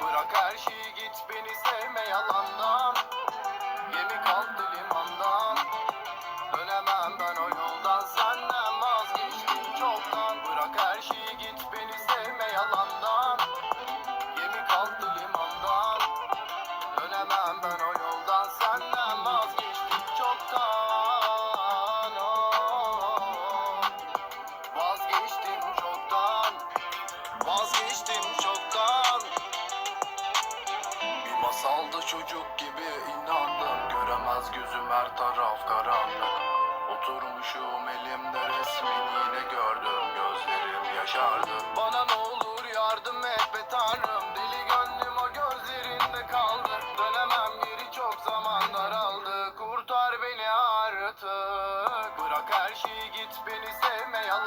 Bırak her şeyi git beni sevme yalandan. Gemi kalktı limandan. Dönemem ben o yoldan Senden vazgeçtim çoktan. Bırak her şeyi git beni sevme yalandan. Gemi kalktı limandan. Dönemem ben vazgeçtim çoktan. Bir masalda çocuk gibi inandım Göremez gözüm her taraf karanlık. Oturmuşum elimde resmin yine gördüm Gözlerim yaşardı. Bana ne olur yardım et be tanrım Deli gönlüm o gözlerinde kaldı. Dönemem geri çok zaman daraldı Kurtar beni artık. Bırak her şeyi git beni sevme yalan